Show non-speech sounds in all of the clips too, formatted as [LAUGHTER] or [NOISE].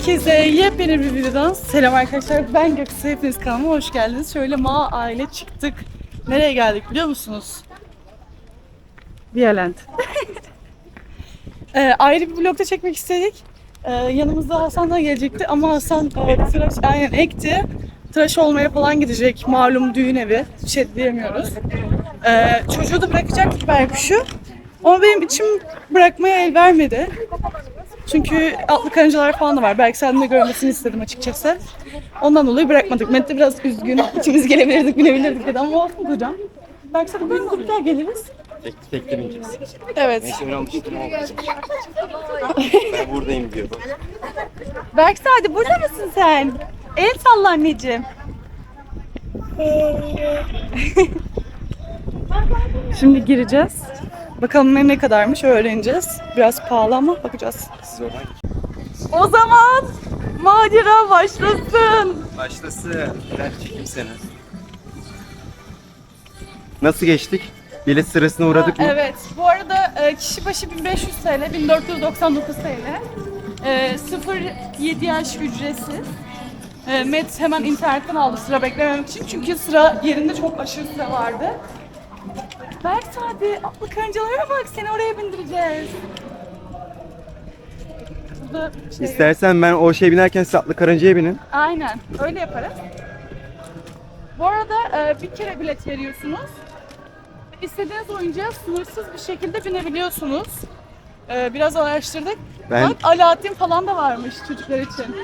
Herkese yepyeni bir videodan selam arkadaşlar. Ben Göksu. Hepiniz kanalıma hoş geldiniz. Şöyle Ma aile çıktık. Nereye geldik biliyor musunuz? Violent. [LAUGHS] ee, ayrı bir vlogda çekmek istedik. Ee, yanımızda Hasan da gelecekti ama Hasan e, tıraş aynen ekti. Tıraş olmaya falan gidecek. Malum düğün evi. Şey diyemiyoruz. Ee, çocuğu da bırakacaktık Berkuş'u. Ama benim içim bırakmaya el vermedi. Çünkü atlı karıncalar falan da var. Belki sen de görmesini istedim açıkçası. Ondan dolayı bırakmadık. Met de biraz üzgün. İkimiz gelebilirdik, binebilirdik dedi ama olsun hocam. Belki sen de böyle bir daha geliriz. Tek, bineceğiz. Evet. Neyse ben olmasın. ben buradayım diyor. Belki hadi burada mısın sen? El salla anneciğim. [LAUGHS] Şimdi gireceğiz. Bakalım ne kadarmış öğreneceğiz. Biraz pahalı ama bakacağız. Siz oradan O zaman macera başlasın. Başlasın. Ben çekeyim seni. Nasıl geçtik? Bilet sırasına uğradık mı? Evet. Bu arada e, kişi başı 1500 TL, 1499 TL. E, 0-7 yaş ücretsiz. E, Met hemen internetten aldı sıra beklememek için. Çünkü sıra yerinde çok aşırı sıra vardı. Berk hadi atlı karıncalara bak seni oraya bindireceğiz. Burada şey, İstersen ben o şey binerken siz atlı karıncaya binin. Aynen. Öyle yaparız. Bu arada e, bir kere bilet veriyorsunuz. İstediğiniz oyuncağa sınırsız bir şekilde binebiliyorsunuz. E, biraz araştırdık. Ben- Bak Alaaddin falan da varmış çocuklar için.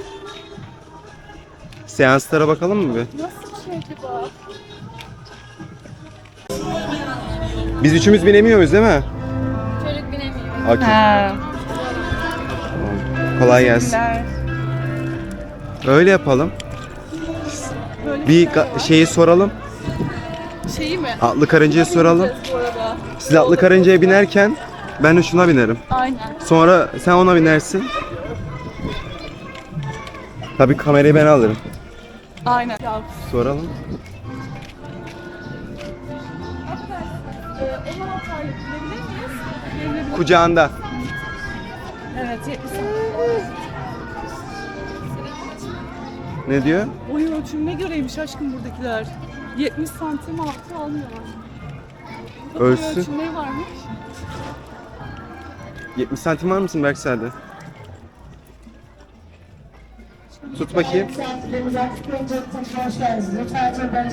Seanslara bakalım mı bir? Nasıl bir şey acaba? Biz üçümüz binemiyor muyuz değil mi? Çocuk binemiyor. Okey. Ha. Kolay gelsin. Öyle yapalım. Böyle Bir ga- şeyi soralım. Şeyi mi? Atlı karıncaya soralım. Bineceğiz bu arada. Siz atlı karıncaya binerken ben de şuna binerim. Aynen. Sonra sen ona binersin. Tabii kamerayı ben alırım. Aynen. Ya, Soralım. E, 16 aylık binebilir miyiz? Binebilir. Kucağında. Evet 70 Ne diyor? Boy ölçümüne göreymiş aşkım buradakiler. 70 santim altı almıyorlar. Burada boy Ölçsün. ölçümleri varmış. 70 santim var mısın Berk sende? Tut bakayım.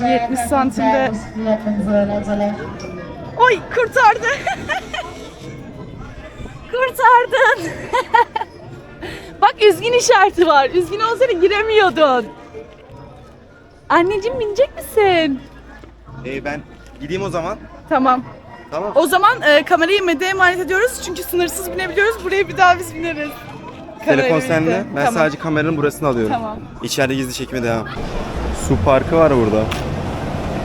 70 santimde- Oy kurtardı. [LAUGHS] Kurtardın. [LAUGHS] Bak üzgün işareti var. Üzgün olsaydı giremiyordun. Anneciğim binecek misin? Ee, ben gideyim o zaman. Tamam. Tamam. O zaman e, kamerayı Mede'ye emanet ediyoruz. Çünkü sınırsız binebiliyoruz. Buraya bir daha biz bineriz. Telefon Kamerayı sende. Ben Tamam. sadece kameranın burasını alıyorum. Tamam. İçeride gizli çekime devam. Su parkı var burada.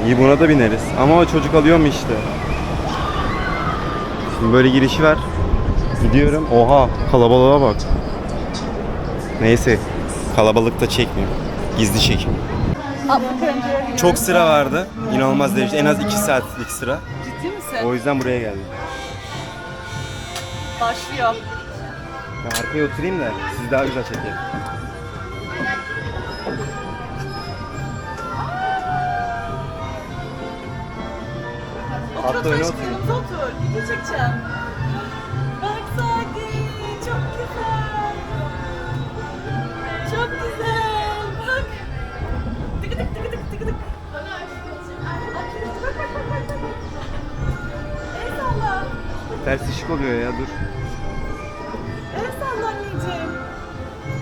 İyi buna da bineriz. Ama o çocuk alıyor mu işte? Şimdi böyle girişi var. Gidiyorum. Oha kalabalığa bak. Neyse kalabalıkta çekmiyor. Gizli çekim. Çok sıra vardı. İnanılmaz derecede. En az 2 saatlik sıra. Ciddi misin? O yüzden buraya geldim. Başlıyor. Ben arkaya oturayım da siz daha güzel çekin. Otur Atla otur öne aşkım otur. otur. Video çekeceğim. Bak Sadi çok güzel. Çok güzel. Bak. Tıkı tık tıkı tık tıkı tık. Bak, bak, bak, bak, bak, bak. El salla. Ters ışık oluyor ya dur. El salla anneciğim.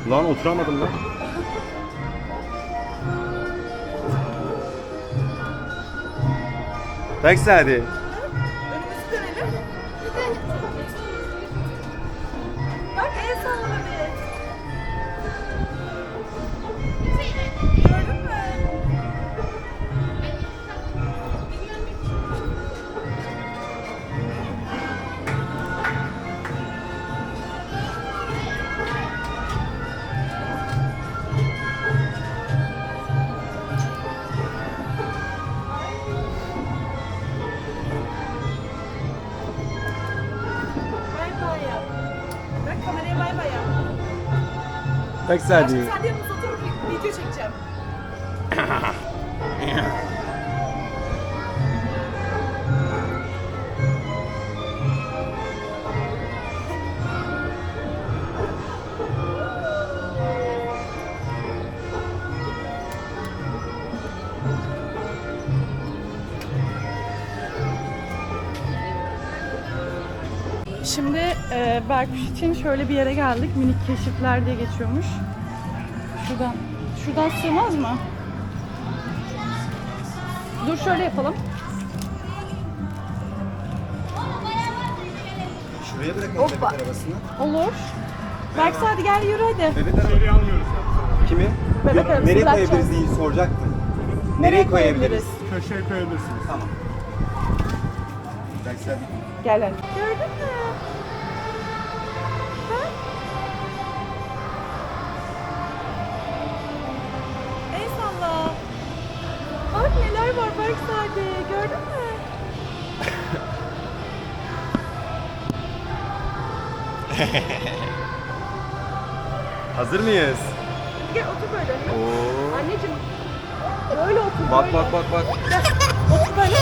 Lan oturamadım lan. Bak hadi. Bak Sadi. Şimdi sen de yanımıza otur bir video çekeceğim. [LAUGHS] Berkuş için şöyle bir yere geldik. Minik keşifler diye geçiyormuş. Şuradan. Şuradan sığmaz mı? Dur şöyle yapalım. Şuraya bırakalım Hoppa. bebek arabasını. Olur. Berks hadi gel yürü hadi. Bebek arabası. Kimi? Bebek Yok, arabası Nereye bırakacağız. koyabiliriz diye soracaktım. Nereye koyabiliriz? Köşeye koyabilirsiniz. Tamam. Sen Gel hadi. Gördün mü? Berks hadi. Gördün mü? [LAUGHS] Hazır mıyız? Gel otur böyle. Oo. Anneciğim. Böyle otur Bak böyle. bak bak bak. Otur böyle.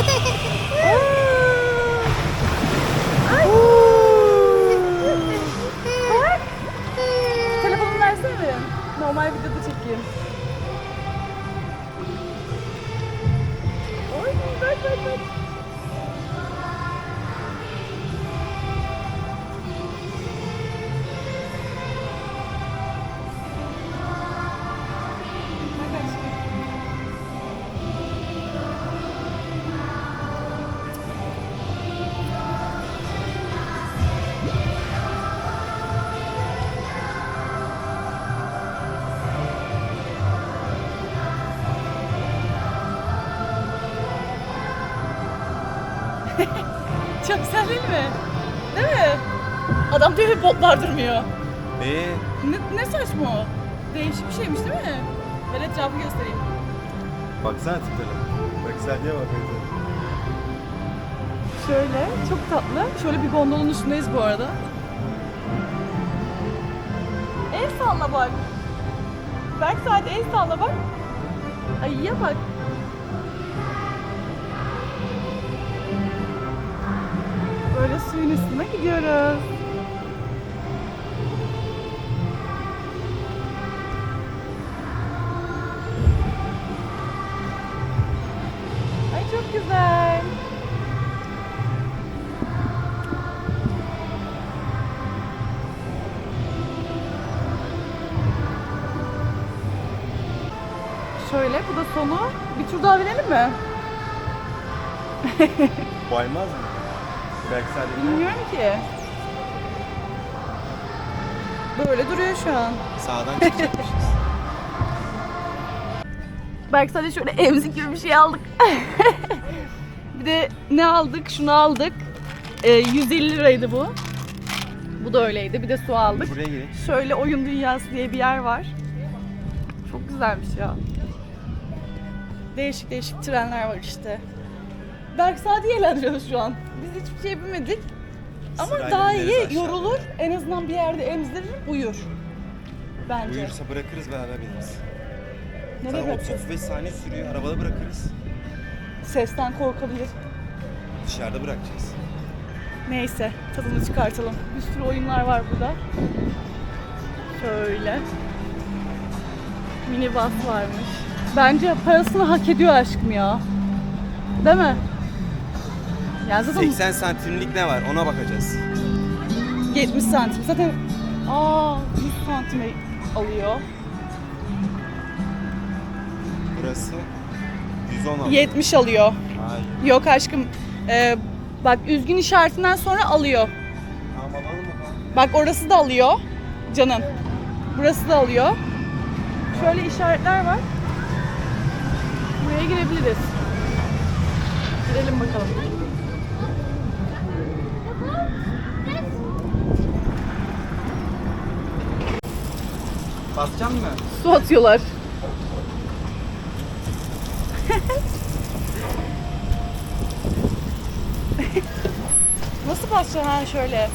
Çok güzel değil mi? Değil mi? Adam diyor botlar durmuyor. Ee, Ne, ne saçma o? Değişik bir şeymiş değil mi? Ver etrafı göstereyim. baksana tiplerine. Bak sen diye bak. Şöyle, çok tatlı. Şöyle bir gondolun üstündeyiz bu arada. El salla bak. Berk sadece el salla bak. Ayıya bak. Suyun üstüne gidiyoruz. Ay çok güzel. Şöyle, bu da sonu. Bir tur daha binelim mi? Baymaz mı? Belki sen de Bilmiyorum ki. Böyle duruyor şu an. sağdan çıkacakmışız. [LAUGHS] Belki sadece şöyle emzik gibi bir şey aldık. [LAUGHS] bir de ne aldık? Şunu aldık. Ee, 150 liraydı bu. Bu da öyleydi. Bir de su aldık. Buraya gelin. Şöyle oyun dünyası diye bir yer var. Çok güzelmiş ya. Değişik değişik trenler var işte. Berk Sadi eğlendiriyoruz şu an. Biz hiçbir şey bilmedik. Ama Sırayla daha iyi aşağıya. yorulur. En azından bir yerde emzirir, uyur. Bence. Uyursa bırakırız beraber bineriz. Nereye Sana bırakacağız? 35 saniye sürüyor. Arabada bırakırız. Sesten korkabilir. Dışarıda bırakacağız. Neyse tadını çıkartalım. Bir sürü oyunlar var burada. Şöyle. Mini bus varmış. Bence parasını hak ediyor aşkım ya. Değil mi? Ya zaten 80 santimlik ne var ona bakacağız. 70 santim. Zaten aa 100 santime alıyor. Burası 110 70 alıyor. Hayır. Yok aşkım. Ee, bak üzgün işaretinden sonra alıyor. Tamam alalım mı? Bak orası da alıyor. Canım. Burası da alıyor. Şöyle işaretler var. Buraya girebiliriz. Girelim bakalım. Basacağım mı? Su atıyorlar. Nasıl basacaksın ha şöyle?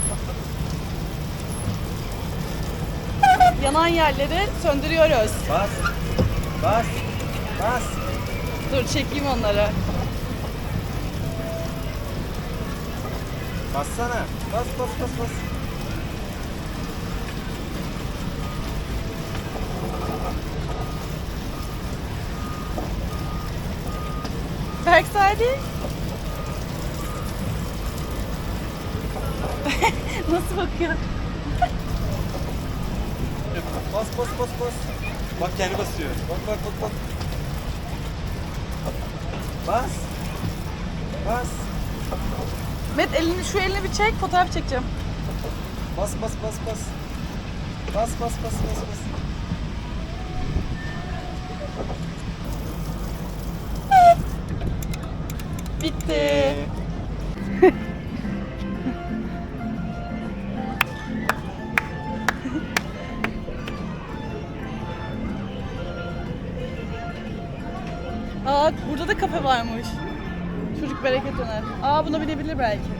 yanan yerleri söndürüyoruz. Bas. Bas. Bas. Dur çekeyim onları. Bassana. Bas bas bas bas. Hadi. [LAUGHS] Nasıl bakıyor? Bas bas bas bas. Bak kendi basıyor. Bak bak bak bak. Bas. Bas. Met elini şu elini bir çek fotoğraf çekeceğim. Bas bas bas bas. Bas bas bas bas bas. Bitti. Aa burada da kafe varmış. Çocuk bereket döner. Aa buna binebilir belki.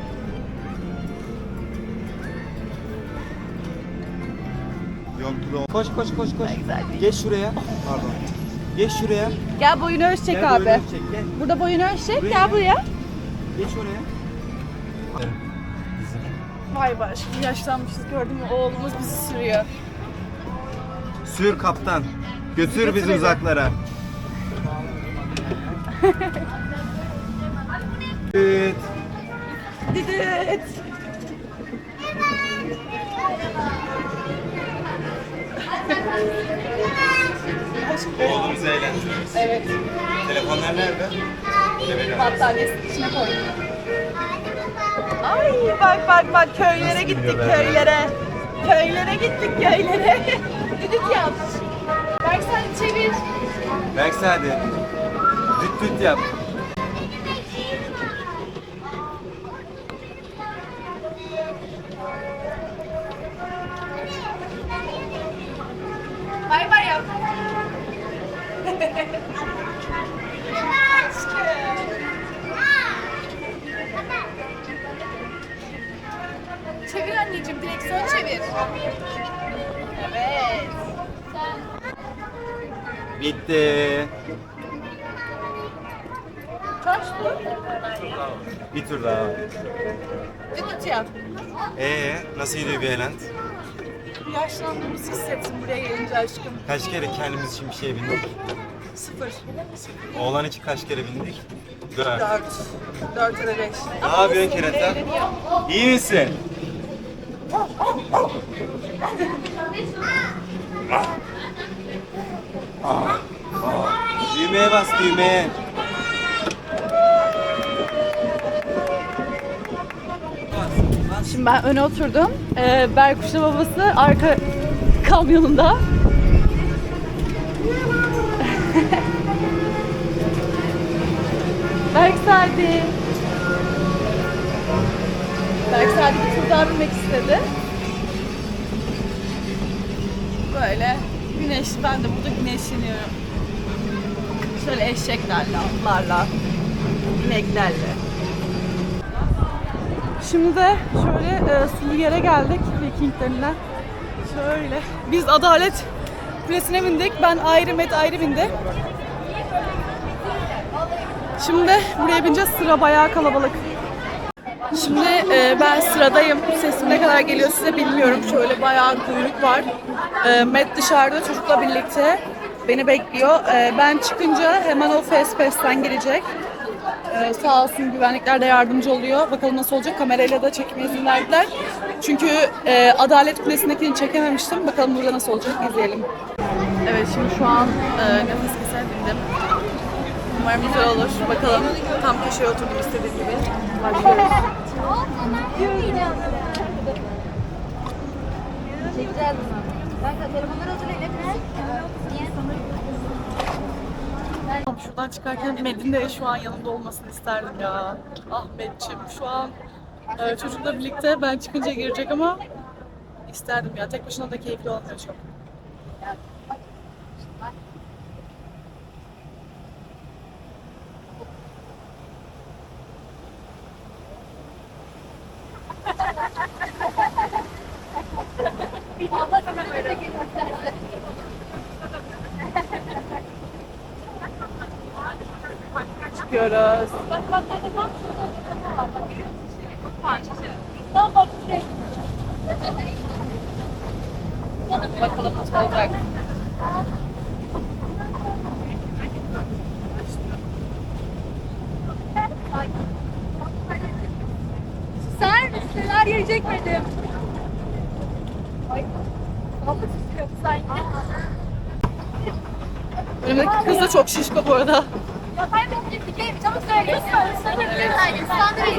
Koş koş koş koş. Geç şuraya. Pardon. Geç şuraya. Gel boyunu ölçecek Gel abi. boyunu çek, Gel. Burada boyunu ölçecek. Gel. buraya. Geç oraya. Vay be şimdi yaşlanmışız gördün mü? Oğlumuz bizi sürüyor. Sür kaptan. Götür bizi uzaklara. [LAUGHS] Oğlumuzu eğlendiriyoruz. Evet. Telefonlar nerede? Battaniyesinin içine koydum. Ay bak bak bak köylere gittik köylere. Köylere gittik köylere. [LAUGHS] Düdük yap. Berk sen çevir. Berkse hadi. Düt düt yap. Anneciğim direksiyon çevir. Evet. Bitti. Kaç bu? Bir tur daha. Düdük yap. Ee, nasıl gidiyor bir eğlent? Yaşlandığımızı hissettim buraya gelince aşkım. Kaç kere kendimiz için bir şeye bindik? Sıfır. Oğlan için kaç kere bindik? Dört. Dört. Dört ya da beş. Ne yapıyorsun kerata? İyi misin? Düğmeye bas düğmeye. Şimdi ben öne oturdum. Ee, Berkuş'la babası arka kamyonunda. [LAUGHS] Berk Sadi. Berk Sadi bir tur daha binmek istedi. Böyle güneş, ben de burada güneşleniyorum. Şöyle eşeklerle, atlarla, ineklerle. Şimdi de şöyle e, sulu yere geldik Viking. Şöyle. Biz Adalet Kulesi'ne bindik. Ben ayrı, Met ayrı bindi. Şimdi buraya bineceğiz. Sıra bayağı kalabalık. Şimdi e, ben sıradayım. Sesim ne kadar geliyor size bilmiyorum. Şöyle bayağı kuyruk var. E, Met dışarıda çocukla birlikte beni bekliyor. E, ben çıkınca hemen o Fast Pass'ten girecek. Ee, sağ olsun güvenlikler de yardımcı oluyor. Bakalım nasıl olacak. Kamerayla da çekme izin verdiler. Çünkü e, Adalet Kulesi'ndekini çekememiştim. Bakalım burada nasıl olacak izleyelim. Evet şimdi şu an e, nefes keser bindim. Umarım güzel olur. Bakalım. Tam köşeye oturdum istediğim gibi. Başlıyoruz. Çekeceğiz? Şuradan çıkarken Medin de şu an yanımda olmasını isterdim ya. Ahmetçim şu an e, çocukla birlikte ben çıkınca girecek ama isterdim ya. Tek başına da keyifli olmuyor çok. Çıkıyoruz. Bakalım nasıl olacak. Sen neler yiyecek miydim? Ay. Önümdeki kız da çok şişko bu arada. Ya ben bu fikirimi çabuk söyle. Aynen. Sandviç.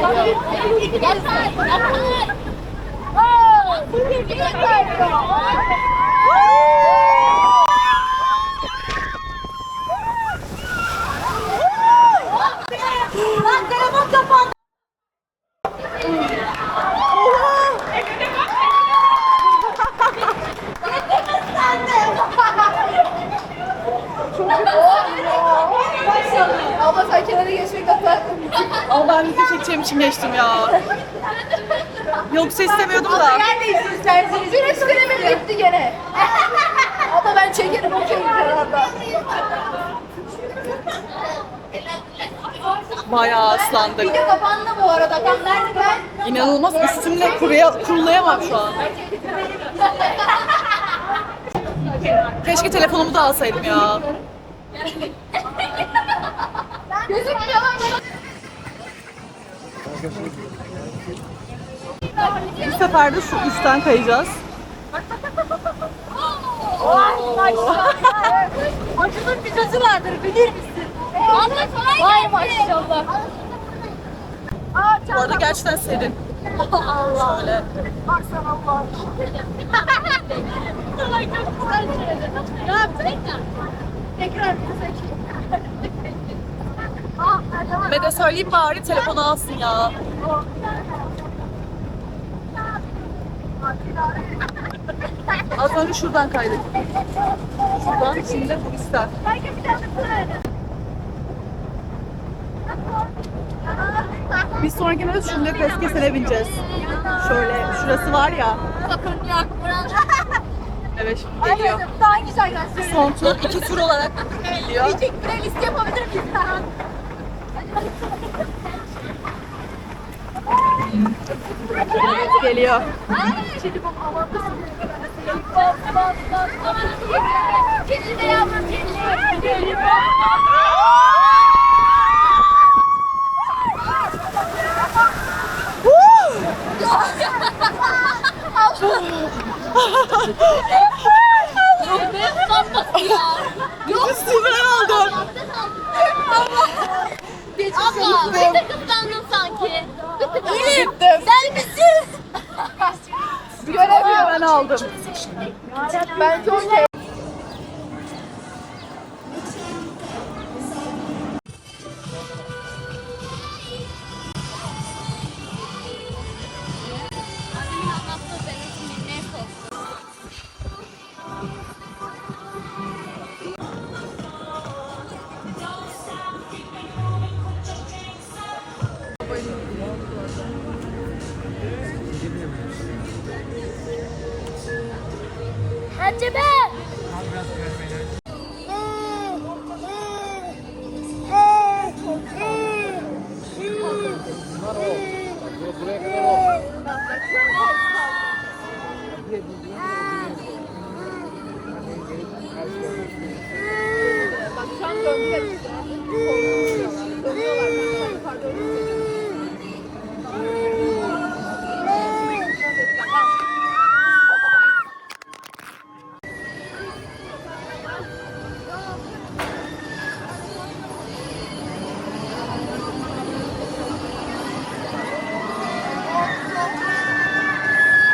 Sandviç. Yapar. Yapar. Aa, Yapar. Lan telefon kapandı. Abla sen kenara geçmek atar. Ama ben video çekeceğim için geçtim ya. Yoksa istemiyordum da. Yer değişsin isterseniz. Güneş kremi bitti gene. Abla ben çekerim okeyim kararda. Bayağı ıslandık. Video kapandı bu arada. Nerede ben? İnanılmaz üstümle kuruya, kurulayamam şu an. Keşke telefonumu da alsaydım ya. Gözükmüyor lan. Bu sefer de şu üstten kayacağız. Acının bir sözü vardır bilir misin? Abla kolay Vay maşallah. Bu arada gerçekten serin. Allah. Şöyle. Baksana Allah. Kolay çok güzel söyledin. Ne yaptın? Tekrar bir Aa, tamam. Ve de söyleyeyim bari telefonu alsın ya. Az önce şuradan kaydık. Şuradan şimdi. Belki bir. Bir sonraki de şu nefes kesene bineceğiz. Şöyle şurası var ya. Sakın yok. Evet şimdi geliyor. Daha güzel. Son tur iki tur olarak geliyor. Diyecek playlist yapabilir miyiz? Evet geliyor. Bu havada Bas bas bas bas. Kedi de yavrum kedi. Yok ben aldım. Abla, bir tık Gittim. Sen misin? Göremiyorum. Ben aldım. Bence okey.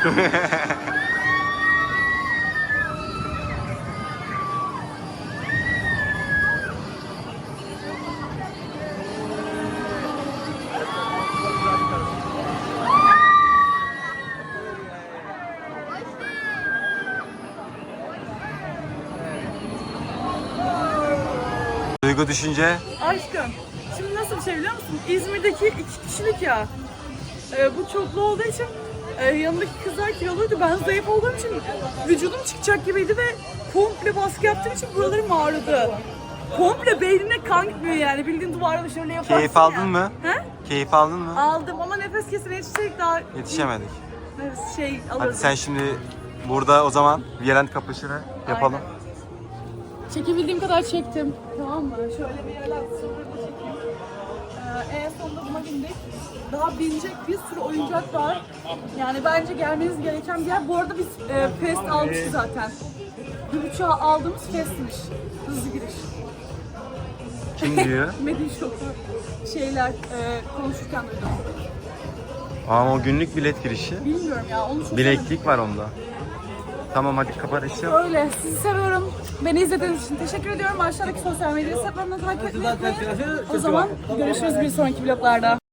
Ha ha ha ha. Duygu düşünce. Aşkım, şimdi nasıl bir şey biliyor musun? İzmir'deki iki kişilik ya. Ee, bu çoklu olduğu için Ee, yanındaki kızlar kiloluydu. Ben zayıf olduğum için vücudum çıkacak gibiydi ve komple baskı yaptığım için buralarım ağrıdı. Komple beynine kan gitmiyor yani. Bildiğin duvarda şöyle yaparsın Keyif ya. aldın mı? He? Keyif aldın mı? Aldım ama nefes kesine yetişecek daha Yetişemedik. Evet, şey alırdım. Hadi sen şimdi burada o zaman Violent kapışını yapalım. Çekebildiğim kadar çektim. Tamam mı? Şöyle bir yerler sınırda çekeyim. Ee, en sonunda buna bindik. Daha binecek bir sürü oyuncak var. Yani bence gelmeniz gereken bir yer. Bu arada biz e, fest almışız zaten. Bir buçuğa aldığımız festmiş. Hızlı giriş. Kim diyor? [LAUGHS] Medin şoku şeyler e, konuşurken duydum. Ama o günlük bilet girişi. Bilmiyorum ya onu çok Bileklik var onda. Tamam hadi yap. Öyle. Sizi seviyorum. Beni izlediğiniz için teşekkür ediyorum. Aşağıdaki sosyal medya hesaplarını takip etmeyi. O zaman görüşürüz bir sonraki vloglarda.